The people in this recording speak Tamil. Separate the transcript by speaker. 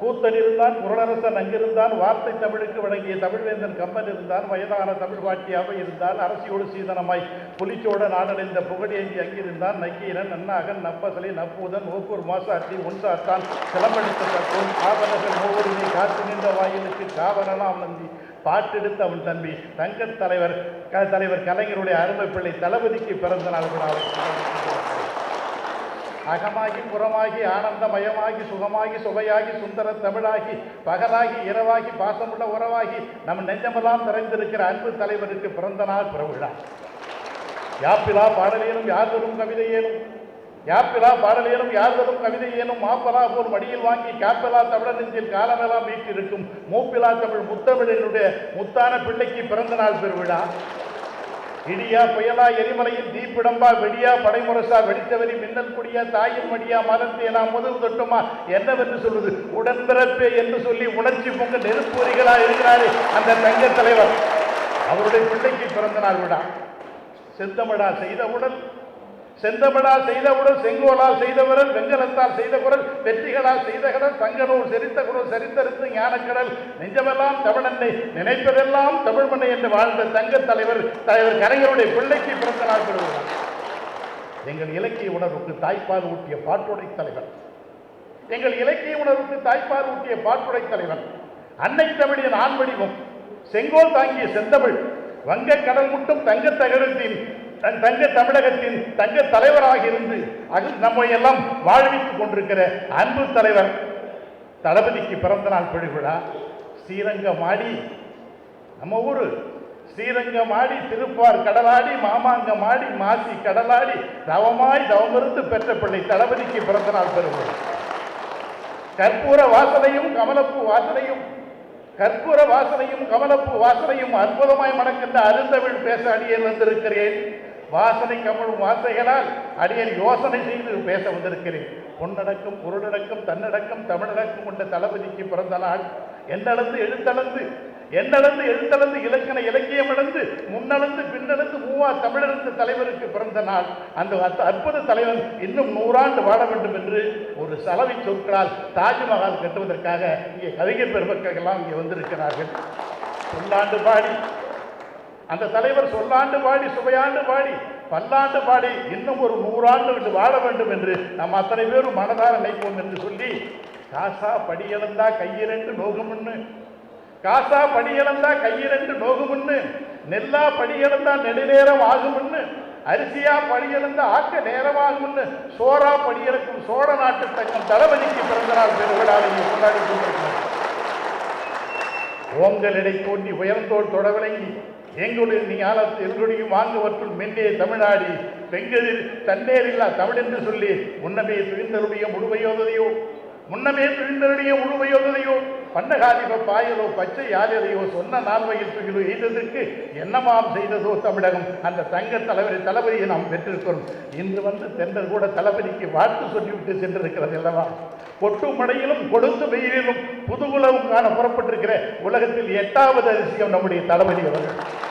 Speaker 1: கூத்தன் இருந்தான் குரலரசன் அங்கிருந்தான் வார்த்தை தமிழுக்கு வழங்கிய தமிழ்வேந்தன் கம்பன் இருந்தான் வயதான தமிழ் பாட்டியாக இருந்தால் அரசியோடு சீதனமாய் புலிச்சோட நாடடைந்த புகழேந்தி அங்கிருந்தான் நக்கீரன் நன்னாகன் நப்பசலை நப்பூதன் ஓக்கூர் மாசாத்தி ஒன்சாத்தான் சிலம்பெடுத்த தத்துவம் காவலர்கள் மூவருமே காத்து நின்ற வாயிலுக்கு காவலனாம் நந்தி பாட்டெடுத்த அவன் தம்பி. தங்கத் தலைவர் க- தலைவர் கலைஞருடைய அருமை பிள்ளை தளபதிக்கு பிறந்த நாள் விழாவை அகமாகி புறமாகி ஆனந்தமயமாகி சுகமாகி சுவையாகி சுந்தர தமிழாகி பகலாகி இரவாகி பாசமுள்ள உறவாகி நம் நெஞ்சமெல்லாம் நிறைந்திருக்கிற அன்பு தலைவருக்கு பிறந்த நாள் பிறவிழா யாப்பிலா பாடலேனும் யாதரும் கவிதையேனும் யாப்பிலா பாடலேனும் கவிதை கவிதையேனும் மாப்பலா போல் மடியில் வாங்கி காப்பலா தமிழர் நெஞ்சில் காலமெல்லாம் வீட்டிருக்கும் மூப்பிலா தமிழ் முத்தமிழனுடைய முத்தான பிள்ளைக்கு பிறந்த நாள் பெருவிழா. இடியா புயலா எரிமலையின் தீப்பிடம்பா வெடியா படைமுரசா வெடித்தவரி மின்னல் குடியா தாயின் மடியா மலர்த்தேனா முதல் தொட்டுமா என்னவென்று சொல்லுது உடன்பிறப்பே என்று சொல்லி உணர்ச்சி பொங்க நெருப்பொறிகளா இருக்கிறாரு அந்த தங்க தலைவர். அவருடைய பிள்ளைக்கு பிறந்த நாள் விடா செந்தமடா செய்த உடன் செந்தமிழா செய்தவுடன் செங்கோலால் செய்தவரல் வெங்கலத்தால் செய்த குரல் வெற்றிகளால் செய்த கடல் தங்கநூல் செரித்த குரல் சரித்தரித்து ஞானக்கடல் நெஞ்சமெல்லாம் தமிழன்னை நினைப்பதெல்லாம் தமிழ் மண்ணை என்று வாழ்ந்த தங்க தலைவர் தலைவர் கலைஞருடைய பிள்ளைக்கு பிறந்த நாள் பெறுகிறார் எங்கள் இலக்கிய உணர்வுக்கு தாய்ப்பால் ஊட்டிய பாட்டுடை தலைவர். எங்கள் இலக்கிய உணர்வுக்கு தாய்ப்பால் ஊட்டிய பாட்டுடை தலைவர். அன்னை தமிழின் ஆண்வடிவம் செங்கோல் தாங்கிய செந்தமிழ் வங்க கடல் முட்டும் தங்க தகரத்தின் தன் தங்க தமிழகத்தின் தங்க தலைவராக இருந்து அகில் நம்மை எல்லாம் வாழ்வித்துக் கொண்டிருக்கிற அன்பு தலைவர் தளபதிக்கு பிறந்த நாள் பெருவிழா. ஸ்ரீரங்கமாடி நம்ம ஊரு. ஸ்ரீரங்கமாடி திருப்பார் கடலாடி மாமாங்கமாடி மாசி கடலாடி தவமாய் தவமிருந்து பெற்ற பிள்ளை தளபதிக்கு பிறந்த நாள் பெருவிழா. கற்பூர வாசனையும் கமலப்பூ வாசனையும் கற்பூர வாசனையும் கமலப்பூ வாசனையும் அற்புதமாய் மணக்கின்ற அருந்தமிழ் பேச வந்திருக்கிறேன். வாசனை கமழும் வார்த்தைகளால் அடியேன் யோசனை செய்து பேச வந்திருக்கிறேன். பொன்னடக்கம் பொருளடக்கம் தன்னடக்கம் தமிழடக்கம் கொண்ட தளபதிக்கு பிறந்த நாள் எந்தளந்து எழுத்தளந்து என்னளந்து எழுத்தளந்து இலக்கண இலக்கியம் இழந்து முன்னளந்து பின்னளந்து மூவா தமிழரசு தலைவருக்கு பிறந்த நாள் அந்த அற்புத தலைவர் இன்னும் நூறாண்டு வாழ வேண்டும் என்று ஒரு சலவை சொற்களால் தாஜ்மஹால் கட்டுவதற்காக இங்கே கவிஞர் பெருமக்கள் எல்லாம் இங்கே வந்திருக்கிறார்கள். சொல்லாண்டு பாடி அந்த தலைவர் சொல்லாண்டு பாடி சுவையாண்டு பாடி பல்லாண்டு பாடி இன்னும் ஒரு நூறாண்டு விட்டு வாழ வேண்டும் என்று நாம் அத்தனை பேரும் மனதார நினைப்போம் என்று சொல்லி காசா படியிழந்தா கையிரண்டு நோகுமுன்னு. காசா படியிழந்தா கையிரண்டு நோகுமுன்னு. நெல்லா படியிழந்தா நெடுநேரம் ஆகுமுன்னு. அரிசியா படியிழந்தா ஆக்க நேரமாகும்னு சோழா படி இழக்கும் சோழ நாட்டு தங்கம் தளபதிக்கு பிறந்தநாள் பெருவிழாவை கொண்டாடி கொண்டிருக்கிறோம் ஓங்கலிடை தோண்டி உயர்ந்தோர் தொட விளங்கி எங்களுடைய நீ எங்களுடைய வாங்குவற்றுள் மென்னே தமிழாடி பெங்கதில் தன்னேரில்லா தமிழ் என்று சொல்லி முன்னமே துணிந்தருடைய முழுமையோதையோ முன்னமே துணிந்தருடைய முழுமையோதையோ பண்டகாதிப பாயலோ பச்சை யாழையோ சொன்ன நால்வையில் துகிலோ எய்ததற்கு என்னமாம் செய்ததோ தமிழகம்? அந்த தங்க தலைவரி தளபதியை நாம் பெற்றிருக்கிறோம். இன்று வந்து தென்றல் கூட தளபதிக்கு வாழ்த்து சொல்லிவிட்டு சென்றிருக்கிறது அல்லவா? கொட்டும் மடையிலும் கொடுத்து வெயிலிலும் காண புறப்பட்டிருக்கிற உலகத்தில் எட்டாவது அதிசயம் நம்முடைய தளபதி அவர்கள்.